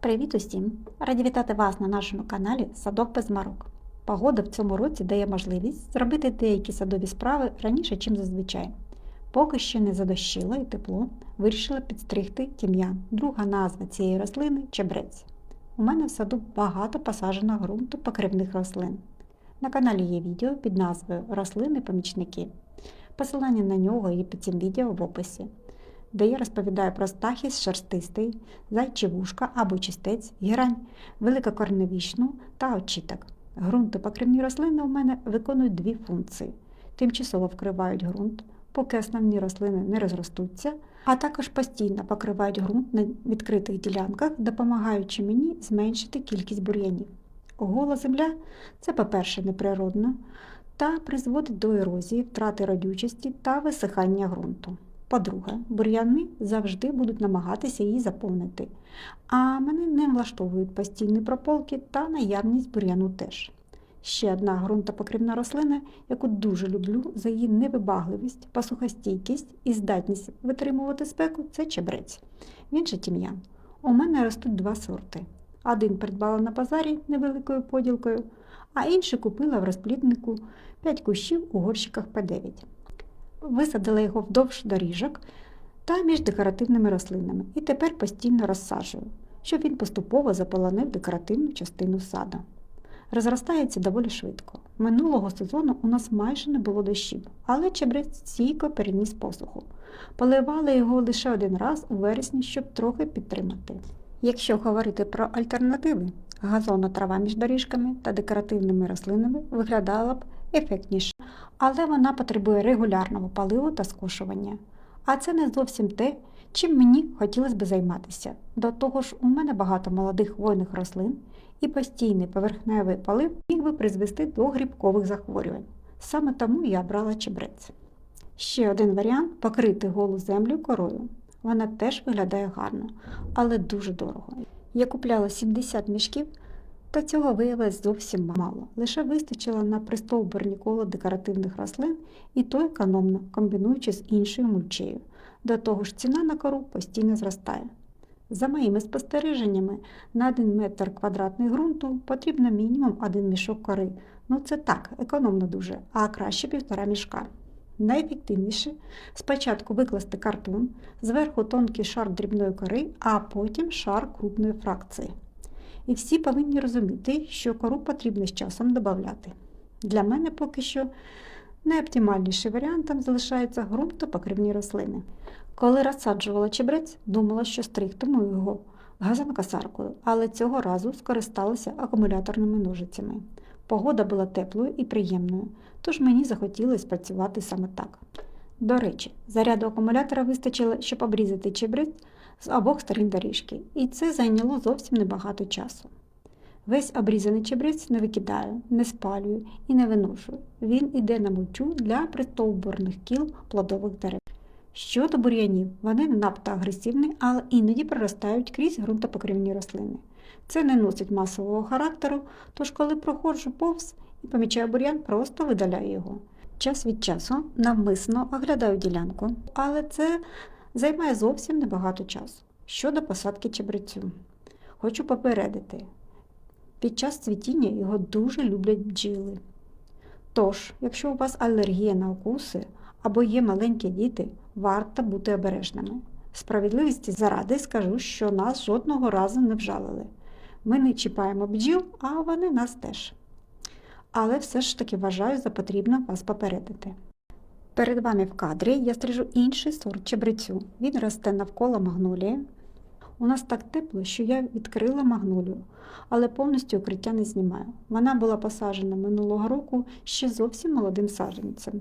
Привіт усім! Раді вітати вас на нашому каналі Садок без марок. Погода в цьому році дає можливість зробити деякі садові справи раніше, ніж зазвичай. Поки ще не задощило і тепло, вирішила підстригти тім'ян. Друга назва цієї рослини чебрець. У мене в саду багато посаджено ґрунту покривних рослин. На каналі є відео під назвою Рослини-помічники. Посилання на нього є під цим відео в описі де я розповідаю про стахіс шерстистий, зайчевушка або чистець, герань, великокорневічну та очіток. Грунтопокривні рослини у мене виконують дві функції: тимчасово вкривають ґрунт, поки основні рослини не розростуться, а також постійно покривають ґрунт на відкритих ділянках, допомагаючи мені зменшити кількість бур'янів. Гола земля це, по-перше, неприродно та призводить до ерозії, втрати родючості та висихання ґрунту. По-друге, бур'яни завжди будуть намагатися її заповнити, а мене не влаштовують постійні прополки та наявність бур'яну теж. Ще одна ґрунтопокривна рослина, яку дуже люблю за її невибагливість, посухостійкість і здатність витримувати спеку це чебрець. Він же тім'ян. У мене ростуть два сорти. Один придбала на базарі невеликою поділкою, а інший купила в розпліднику 5 кущів у горщиках П9 висадила його вдовж доріжок та між декоративними рослинами і тепер постійно розсаджую, щоб він поступово заполонив декоративну частину саду. Розростається доволі швидко. Минулого сезону у нас майже не було дощів, але чебрець стійко переніс посуху. Поливали його лише один раз у вересні, щоб трохи підтримати. Якщо говорити про альтернативи, газонна трава між доріжками та декоративними рослинами виглядала б ефектніше, але вона потребує регулярного паливу та скошування. А це не зовсім те, чим мені хотілося б займатися. До того ж, у мене багато молодих хвойних рослин і постійний поверхневий палив міг би призвести до грибкових захворювань. Саме тому я брала чебрець. Ще один варіант покрити голу землю корою. Вона теж виглядає гарно, але дуже дорого. Я купляла 70 мішків, та цього виявилось зовсім мало. Лише вистачило на пристовбурні коло декоративних рослин і то економно, комбінуючи з іншою мульчею. До того ж, ціна на кору постійно зростає. За моїми спостереженнями, на 1 метр квадратний ґрунту потрібно мінімум один мішок кори. Ну це так, економно дуже, а краще півтора мішка. Найефективніше спочатку викласти картон, зверху тонкий шар дрібної кори, а потім шар крупної фракції. І всі повинні розуміти, що кору потрібно з часом додати. Для мене поки що найоптимальнішим варіантом залишаються ґрунтопокривні рослини. Коли розсаджувала чебрець, думала, що стригтиму його газонкосаркою, але цього разу скористалася акумуляторними ножицями. Погода була теплою і приємною, тож мені захотілося працювати саме так. До речі, заряду акумулятора вистачило, щоб обрізати чебрець з обох сторін доріжки, і це зайняло зовсім небагато часу. Весь обрізаний чебрець не викидаю, не спалюю і не виношую. Він іде на мульчу для пристовбурних кіл плодових дерев. Щодо бур'янів, вони не надто агресивні, але іноді проростають крізь ґрунтопокривні рослини. Це не носить масового характеру, тож коли проходжу повз і помічаю бур'ян, просто видаляю його. Час від часу навмисно оглядаю ділянку, але це займає зовсім небагато часу. Щодо посадки чебрецю, хочу попередити, під час цвітіння його дуже люблять бджіли. Тож, якщо у вас алергія на укуси або є маленькі діти, варто бути обережними. Справедливості заради скажу, що нас жодного разу не вжалили. Ми не чіпаємо бджіл, а вони нас теж. Але все ж таки вважаю за потрібно вас попередити. Перед вами в кадрі я стрижу інший сорт чебрецю. Він росте навколо магнолії. У нас так тепло, що я відкрила магнолію, але повністю укриття не знімаю. Вона була посаджена минулого року ще зовсім молодим саджанцем,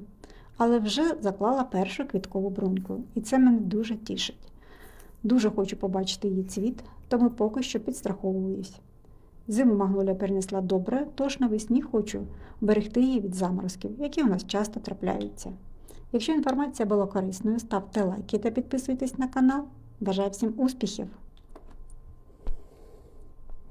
але вже заклала першу квіткову бруньку, і це мене дуже тішить. Дуже хочу побачити її цвіт, тому поки що підстраховуюсь. Зиму магнолія перенесла добре, тож навесні хочу берегти її від заморозків, які у нас часто трапляються. Якщо інформація була корисною, ставте лайки та підписуйтесь на канал. Бажаю всім успіхів!